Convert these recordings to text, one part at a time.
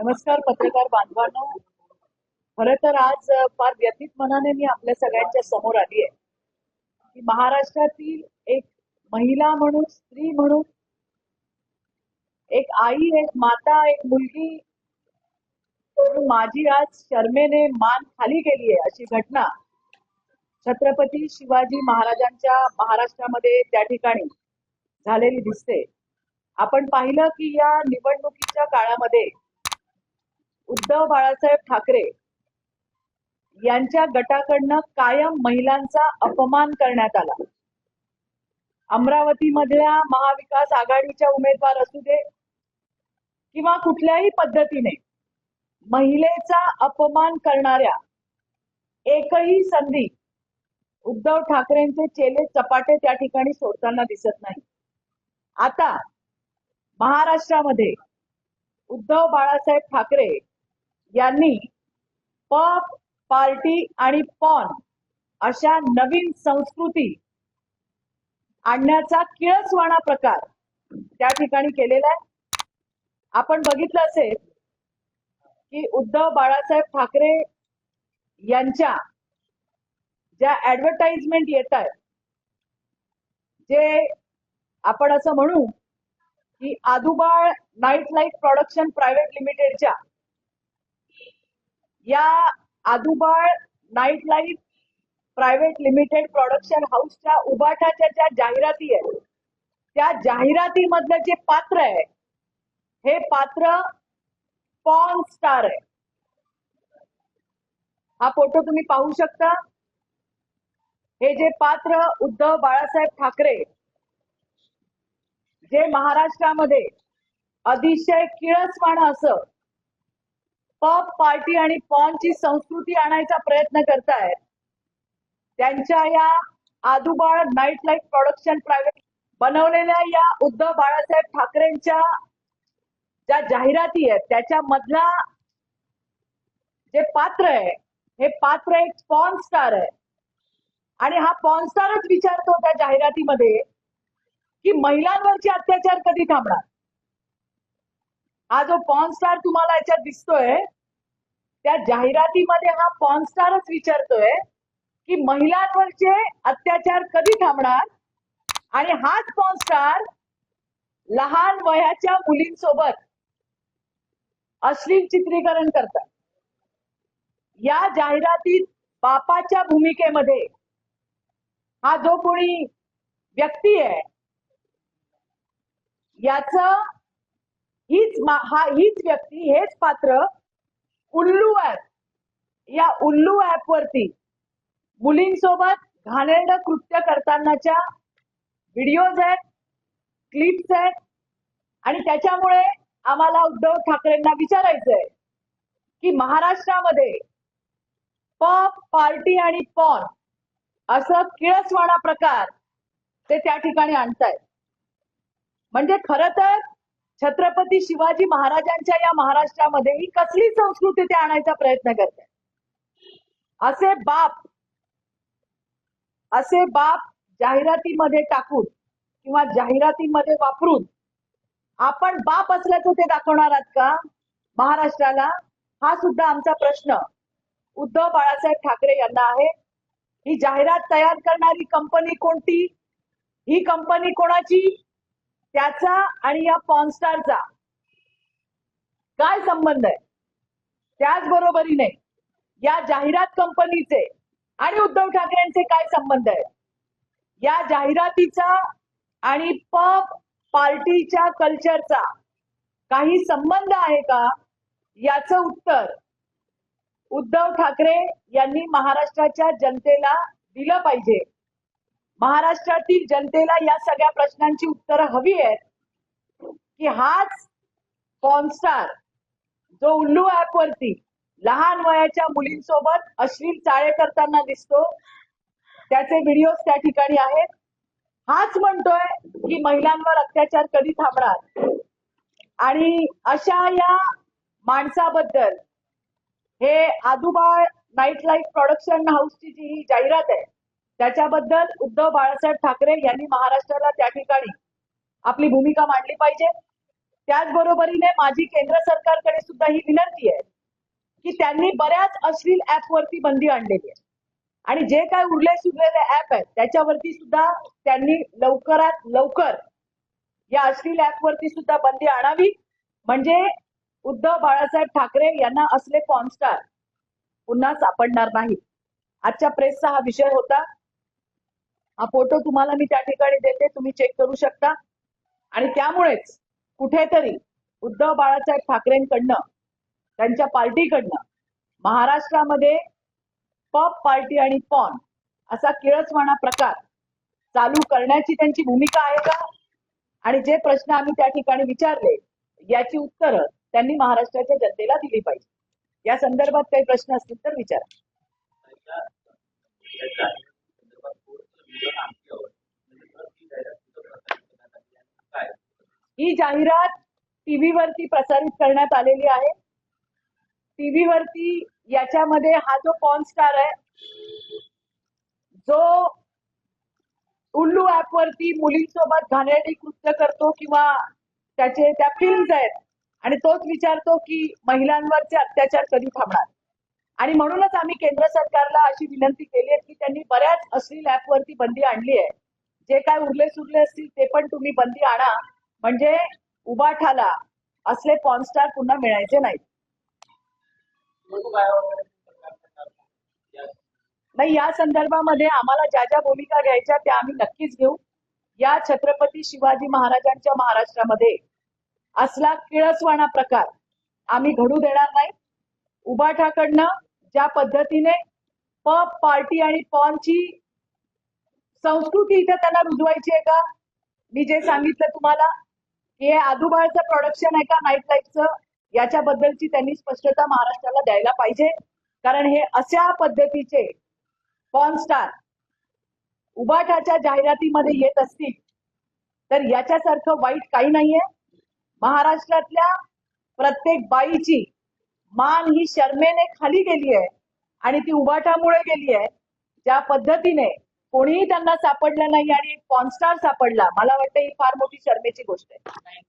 नमस्कार पत्रकार बांधवांनो. खर तर आज फार व्यथित मनाने मी आपल्या सगळ्यांच्या समोर आली आहे की महाराष्ट्रातील एक महिला म्हणून स्त्री म्हणून एक आई एक माता एक मुलगी माझी आज शर्मेने मान खाली गेली आहे अशी घटना छत्रपती शिवाजी महाराजांच्या महाराष्ट्रामध्ये त्या ठिकाणी झालेली दिसते. आपण पाहिलं की या निवडणुकीच्या काळामध्ये उद्धव बाळासाहेब ठाकरे यांच्या गटाकडनं कायम महिलांचा अपमान करण्यात आला. अमरावतीमधल्या महाविकास आघाडीच्या उमेदवार असू दे किंवा कुठल्याही पद्धतीने महिलेचा अपमान करणाऱ्या एकही संधी उद्धव ठाकरेंचे चेले चपाटे त्या ठिकाणी सोडताना दिसत नाही. आता महाराष्ट्रामध्ये उद्धव बाळासाहेब ठाकरे यांनी पॉप पार्टी आणि पॉन अशा नवीन संस्कृती आणण्याचा किळसवाणा प्रकार त्या ठिकाणी केलेला आहे. आपण बघितलं असेल की उद्धव बाळासाहेब ठाकरे यांच्या ज्या ऍडव्हर्टाइजमेंट येत आहेत जे आपण असं म्हणू की Adubal night life production private लिमिटेडच्या या Adubal night life private limited production हाऊसच्या उबाठाच्या ज्या जाहिराती आहेत त्या जाहिरातीमधलं जे पात्र आहे हे पात्र पॉन स्टार आहे. हा फोटो तुम्ही पाहू शकता. हे जे पात्र उद्धव बाळासाहेब ठाकरे जे महाराष्ट्रामध्ये अतिशय किळसवाणं असं पॉप पार्टी आणि पॉनची संस्कृती आणायचा प्रयत्न करतायत. त्यांच्या या Adubal night life production private बनवलेल्या या उद्धव बाळासाहेब ठाकरेंच्या ज्या जाहिराती आहेत त्याच्या मधला जे पात्र आहे हे पात्र एक पॉन स्टार आहे. आणि हा पॉन स्टारच विचारतो त्या जाहिरातीमध्ये की महिलांवरचे अत्याचार कधी थांबणार? हा जो पॉन स्टार तुम्हाला याच्यात दिसतोय त्या जाहिरातीमध्ये हा पॉन स्टारच विचारतोय की महिलांवरचे अत्याचार कधी थांबणार? आणि हाच पॉन स्टार लहान वयाच्या मुलींसोबत अश्लील चित्रीकरण करतात. या जाहिरातीत बापाच्या भूमिकेमध्ये हा जो कोणी व्यक्ती आहे याच हीच हा हीच व्यक्ती हेच पात्र उल्लू ऍप या उल्लू ऍप वरती मुलींसोबत घाणेरडं कृत्य करतानाच्या व्हिडिओज आहेत क्लिप्स आहेत आणि त्याच्यामुळे आम्हाला उद्धव ठाकरेंना विचारायचंय की महाराष्ट्रामध्ये पॉप पार्टी आणि पॉन असं किळसवाणा प्रकार ते त्या ठिकाणी आणतायत. म्हणजे खर तर छत्रपती शिवाजी महाराजांच्या या महाराष्ट्रामध्ये ही कसली संस्कृती ते आणायचा प्रयत्न करते असे बाप असे बाप जाहिरातीमध्ये टाकून किंवा जाहिरातीमध्ये वापरून आपण बाप असल्याचं ते दाखवणार आहात का? महाराष्ट्राला हा सुद्धा आमचा प्रश्न उद्धव बाळासाहेब ठाकरे यांना आहे. ही जाहिरात तयार करणारी कंपनी कोणती? ही कंपनी कोणाची? त्याचा आणि या पॉनस्टारचा काय संबंध आहे? त्याचबरोबरीने या जाहिरात कंपनीचे आणि उद्धव ठाकरेंचे काय संबंध आहे? या जाहिरातीचा आणि पब पार्टीच्या कल्चरचा काही संबंध आहे का? याचं उत्तर उद्धव ठाकरे यांनी महाराष्ट्राच्या जनतेला दिलं पाहिजे. महाराष्ट्रातील जनतेला या सगळ्या प्रश्नांची उत्तरं हवी आहेत. की हाच पॉनस्टार जो उल्लू ऍप वरती लहान वयाच्या मुलींसोबत अश्लील चाळे करताना दिसतो. त्याचे व्हिडिओ त्या ठिकाणी आहेत. हाच म्हणतोय की महिलांवर अत्याचार कधी थांबणार? आणि अशा या माणसाबद्दल हे आदुबाळ नाईट लाईफ प्रोडक्शन हाऊसची जी ही जाहिरात आहे त्याच्याबद्दल उद्धव बाळासाहेब ठाकरे यांनी महाराष्ट्राला त्या ठिकाणी आपली भूमिका मांडली पाहिजे. त्याचबरोबरीने माझी केंद्र सरकारकडे सुद्धा ही विनंती आहे की त्यांनी बऱ्याच अश्लील ऍप वरती बंदी आणलेली आहे. आणि जे काय उरले सुरलेले ऍप आहेत त्याच्यावरती सुद्धा त्यांनी लवकरात लवकर या अश्लील ऍप वरती सुद्धा बंदी आणावी. म्हणजे उद्धव बाळासाहेब ठाकरे यांना असले कॉन्स्टार पुन्हा सापडणार नाही आजच्या प्रेसचा हा विषय होता. हा फोटो तुम्हाला मी त्या ठिकाणी देते तुम्ही चेक करू शकता. आणि त्यामुळेच कुठेतरी उद्धव बाळासाहेब ठाकरेंकडनं त्यांच्या पार्टीकडनं महाराष्ट्रामध्ये पॉप पार्टी आणि पॉन असा किळसवाणा प्रकार चालू करण्याची त्यांची भूमिका आहे का? आणि जे प्रश्न आम्ही त्या ठिकाणी विचारले याची उत्तरं त्यांनी महाराष्ट्राच्या जनतेला दिली पाहिजे. या संदर्भात काही प्रश्न असतील तर विचारा. ही जाहिरात टीव्ही वरती प्रसारित करण्यात आलेली आहे. टीव्ही वरती याच्यामध्ये हा जो पॉन स्टार आहे जो उल्लू ऍप वरती मुलींसोबत घाणेरडी कृत्य करतो किंवा त्याचे त्या फिल्म्स आहेत आणि तोच विचारतो की महिलांवरचे अत्याचार कधी थांबणार? आणि म्हणूनच आम्ही केंद्र सरकारला अशी विनंती केली आहे की त्यांनी बऱ्याच अश्लील ऍपवरती बंदी आणली आहे. जे काय उरले सुरले असतील ते पण तुम्ही बंदी आणा. म्हणजे उबाठाला असले पॉनस्टार पुन्हा मिळायचे नाहीत. नाही या संदर्भामध्ये आम्हाला ज्या ज्या भूमिका घ्यायच्या त्या आम्ही नक्कीच घेऊ. या छत्रपती शिवाजी महाराजांच्या महाराष्ट्रामध्ये असला किळसवाणा प्रकार आम्ही घडू देणार नाही. उबाठाकडनं ज्या पद्धतीने पब पार्टी आणि पॉनची संस्कृती इथे त्यांना रुजवायची आहे का? मी जे सांगितलं तुम्हाला हे आदुबाळचं प्रोडक्शन आहे का नाईट लाईफचं याच्याबद्दलची त्यांनी स्पष्टता महाराष्ट्राला द्यायला पाहिजे. कारण हे अशा पद्धतीचे पॉन स्टार उबाठाच्या जाहिरातीमध्ये येत असतील तर याच्यासारखं वाईट काही नाहीये. महाराष्ट्रातल्या प्रत्येक बाईची मान ही शर्मेने खाली गेली आहे आणि ती उबाठामुळे गेली आहे. ज्या पद्धतीने कोणीही त्यांना सापडलं नाही आणि एक पॉनस्टार सापडला मला वाटतं ही फार मोठी शर्मेची गोष्ट आहे.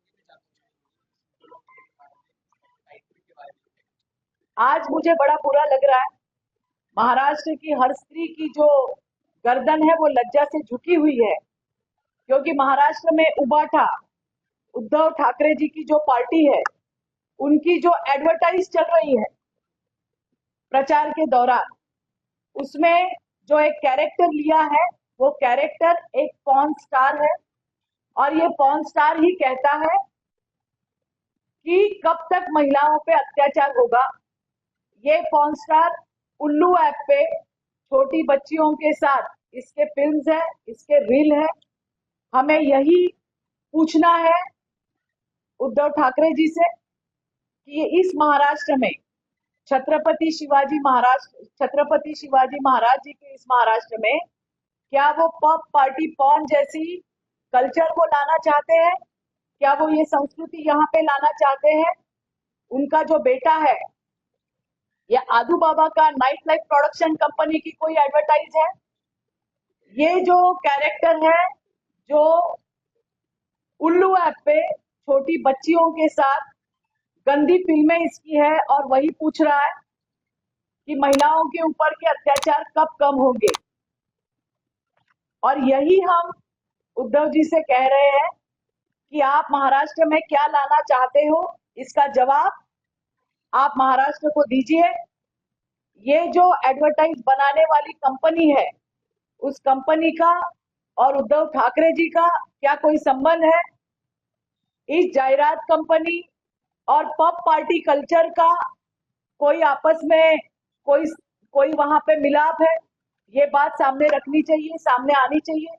आज मुझे बड़ा बुरा लग रहा है. महाराष्ट्र की हर स्त्री की जो गर्दन है वो लज्जा से झुकी हुई है. क्योंकि महाराष्ट्र में उबाठा उद्धव ठाकरे जी की जो पार्टी है उनकी जो एडवर्टाइज चल रही है प्रचार के दौरान, उसमें जो एक कैरेक्टर लिया है, वो कैरेक्टर एक पॉन स्टार है और ये पॉन स्टार ही कहता है कि कब तक महिलाओं पे अत्याचार होगा। ये पॉन स्टार उल्लू ऐप पे छोटी बच्चियों के साथ, इसके फिल्म्स है, इसके रील है, हमें यही पूछना है उद्धव ठाकरे जी से कि इस महाराष्ट्र में छत्रपति शिवाजी महाराज, छत्रपति शिवाजी महाराज जी के इस महाराष्ट्र में क्या वो पब पार्टी पॉन जैसी कल्चर को लाना चाहते हैं? क्या वो ये संस्कृति यहाँ पे लाना चाहते हैं? उनका जो बेटा है, ये आदू बाबा का नाइट लाइफ प्रोडक्शन कंपनी की कोई एडवर्टाइज है? ये जो कैरेक्टर है, जो उल्लू ऐप पे छोटी बच्चियों के साथ गंदी फ़िल्में इसकी है और वही पूछ रहा है कि महिलाओं के ऊपर के अत्याचार कब कम होंगे। और यही हम उद्धव जी से कह रहे हैं कि आप महाराष्ट्र में क्या लाना चाहते हो? इसका जवाब आप महाराष्ट्र को दीजिए। ये जो एडवर्टाइज बनाने वाली कंपनी है, उस कंपनी का और उद्धव ठाकरे जी का क्या कोई संबंध है? इस जायरात कंपनी और पब पार्टी कल्चर का कोई आपस में कोई कोई वहाँ पे मिलाप है? ये बात सामने रखनी चाहिए, सामने आनी चाहिए।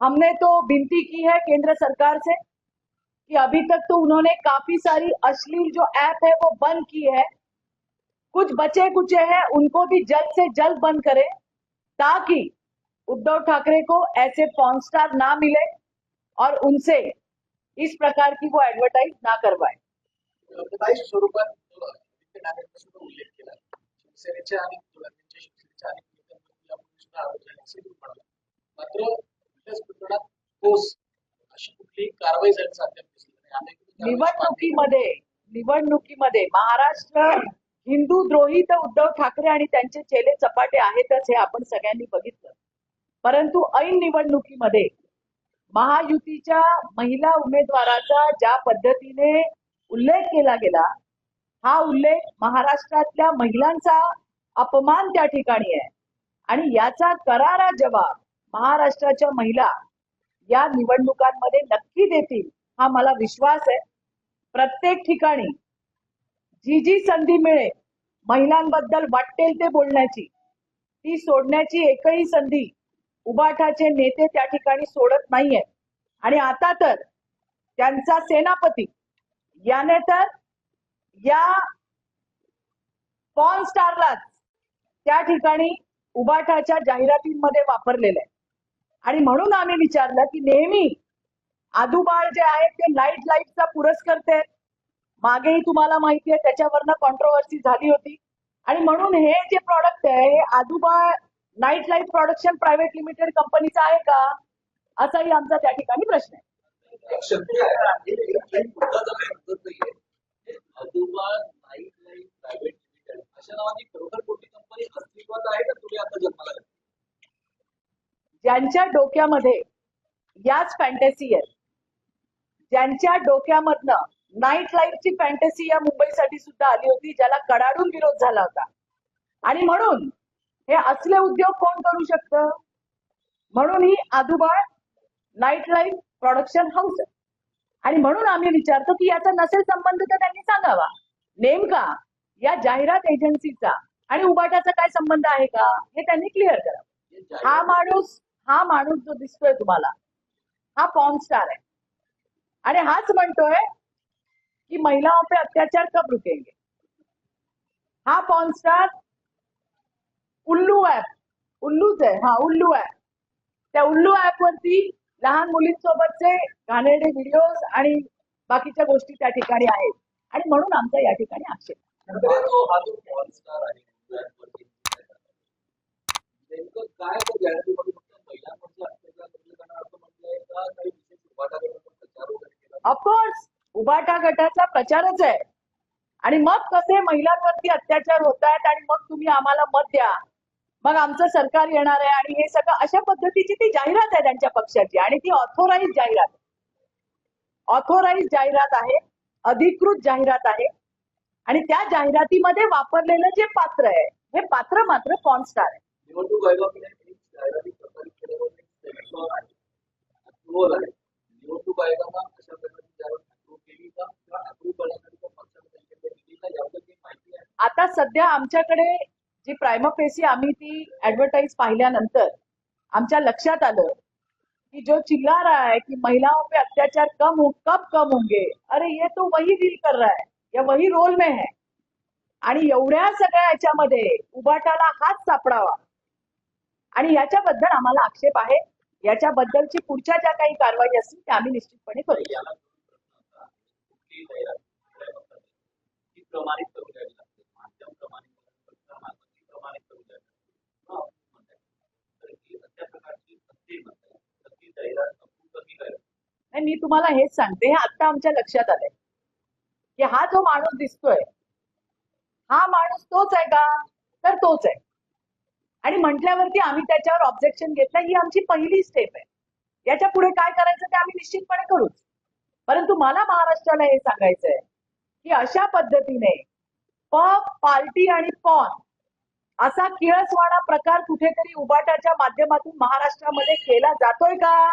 हमने तो विनती की है केंद्र सरकार से कि अभी तक तो उन्होंने काफ़ी सारी अश्लील जो ऐप है वो बंद की है। कुछ बचे कुचे हैं, उनको भी जल्द से जल्द बंद करें ताकि उद्धव ठाकरे को ऐसे पॉन स्टार ना मिले और उनसे इस प्रकार की वो एडवर्टाइज ना करवाए। काही स्वरूपात उल्लेख केला. शिवसेनेच्या अनेक त्यांच्या शिवसेनेच्या अनेक नेत्यांवरती सुद्धा आरोप झाले असे तुम्ही मात्र इथल्याच प्रकरणात ठोस अशी कुठलीही कारवाई झाल्याचं अद्याप दिसलं निवडणुकीमध्ये निवडणुकीमध्ये महाराष्ट्र हिंदू द्रोही तर उद्धव ठाकरे आणि त्यांचे चेले चपाटे आहेतच हे आपण सगळ्यांनी बघितलं. परंतु ऐन निवडणुकीमध्ये महायुतीच्या महिला उमेदवाराचा ज्या पद्धतीने उल्लेख केला गेला हा उल्लेख महाराष्ट्रातल्या महिलांचा अपमान त्या ठिकाणी आहे. आणि याचा करारा जवाब महाराष्ट्राच्या महिला या निवडणुकांमध्ये नक्की देतील हा मला विश्वास आहे. प्रत्येक ठिकाणी जी जी संधी मिळेल महिलांबद्दल वाटेल ते बोलण्याची ती सोडण्याची एकही संधी उबाठाचे नेते त्या ठिकाणी सोडत नाहीये आणि आता तर त्यांचा सेनापती याने तर या पॉन स्टारलाच त्या ठिकाणी उबाठाच्या जाहिरातींमध्ये वापरलेलं आहे. आणि म्हणून आम्ही विचारलं की नेहमी आदुबाळ जे आहे ते लाइट लाईटचा पुरस्कर्ते मागेही तुम्हाला माहिती आहे त्याच्यावरनं कॉन्ट्रोवर्सी झाली होती. आणि म्हणून हे जे प्रॉडक्ट आहे हे Adubal night light production private limited कंपनीचं आहे का? असाही आमचा त्या ठिकाणी प्रश्न आहे. शक्य आहे प्रायव्हेट लिमिटेड अशा खरोखर कोणती कंपनी अस्तित्वात आहे का तुम्ही आता जन्माला ज्यांच्या डोक्यामध्ये याच फॅन्टसी आहेत ज्यांच्या डोक्यामधनं नाईट लाईफची फॅन्टसी या मुंबईसाठी सुद्धा आली होती ज्याला कडाडून विरोध झाला होता. आणि म्हणून हे असले उद्योग कोण करू शकतं? म्हणून ही Adubal night life production house आणि म्हणून आम्ही विचारतो की याचा नसेल संबंध तर त्यांनी सांगावा. नेमका या जाहिरात एजन्सीचा आणि उबाटाचा काय संबंध आहे का हे त्यांनी क्लिअर करावं हा माणूस हा माणूस जो दिसतोय तुम्हाला हा पॉन स्टार आहे. आणि हाच म्हणतोय की महिलाओं पे अत्याचार कब रुकेंगे? हा पॉन स्टार उल्लू ऍप उल्लूच आहे हा उल्लू ऍप त्या उल्लू ऍप वरती लहान मुलींसोबतचे घाणेरडे व्हिडिओज आणि बाकीच्या गोष्टी त्या ठिकाणी आहेत. आणि म्हणून आमचा या ठिकाणी आक्षेप ऑफकोर्स उबाटा गटाचा प्रचारच आहे. आणि मग कसे महिलांवरती अत्याचार होत आहेत आणि मग तुम्ही आम्हाला मत द्या. मग आमचं सरकार येणार आहे आणि हे सगळं अशा पद्धतीची ती जाहिरात आहे त्यांच्या पक्षाची आणि ती ऑथोराईज जाहिरात ऑथोराईज जाहिरात आहे अधिकृत जाहिरात आहे आणि त्या जाहिरातीमध्ये वापरलेलं जे पात्र आहे हे पात्र मात्र कॉन्स्टार आहे. निवडणूक आता सध्या आमच्याकडे जी प्रायमपेसी आम्ही ती ऍडव्हर्टाईज पाहिल्यानंतर आमच्या लक्षात आलं कि जो चिल्ला रहा है कि महिलाओं पे अत्याचार कम हो कब कम होंगे अरे ये तो वही डील कर रहा है. या वही रोल में है. आणि एवढ्या सगळ्या याच्यामध्ये उबाटाला हात सापडावा. आणि याच्याबद्दल आम्हाला आक्षेप आहे. याच्याबद्दलची पुढच्या ज्या काही कारवाई असतील त्या आम्ही निश्चितपणे करू याला प्रश्न असा, कुठलीही जाहिरात कुठल्याही पक्षाने ती प्रमाणित करू द्यावी लागते माध्यम प्रमाणित पत्रमार्फत ती प्रमाणित करू द्यावी लागते हा, म्हणताय. तर ही अशा प्रकारची प्रत्येक म्हणताय तर ती जाहिरात अप्रूव्ह कशी करायची नाही मी तुम्हाला हेच सांगते. हे आता आमच्या लक्षात आलंय. की हा जो माणूस दिसतोय हा माणूस तोच आहे का? तर तोच आहे. आणि म्हटल्यावरती आम्ही त्याच्यावर ऑब्जेक्शन घेतलं ही आमची पहिली स्टेप आहे. याच्यापुढे काय करायचं ते आम्ही निश्चितपणे करूच. परंतु मला महाराष्ट्राला हे सांगायचंय की अशा पद्धतीने पब पार्टी आणि पॉन असा किळसवाणा प्रकार कुठेतरी उबाटाच्या माध्यमातून महाराष्ट्रामध्ये केला जातोय का?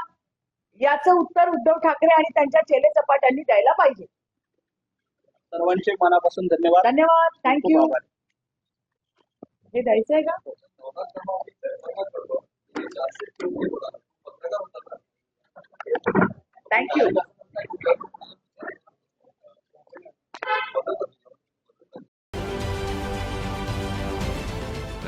याचं उत्तर उद्धव ठाकरे आणि त्यांच्या चेले चपाट्यांनी द्यायला पाहिजे. सर्वांचे मनापासून धन्यवाद. धन्यवाद. थँक्यू. हे द्यायचंय का?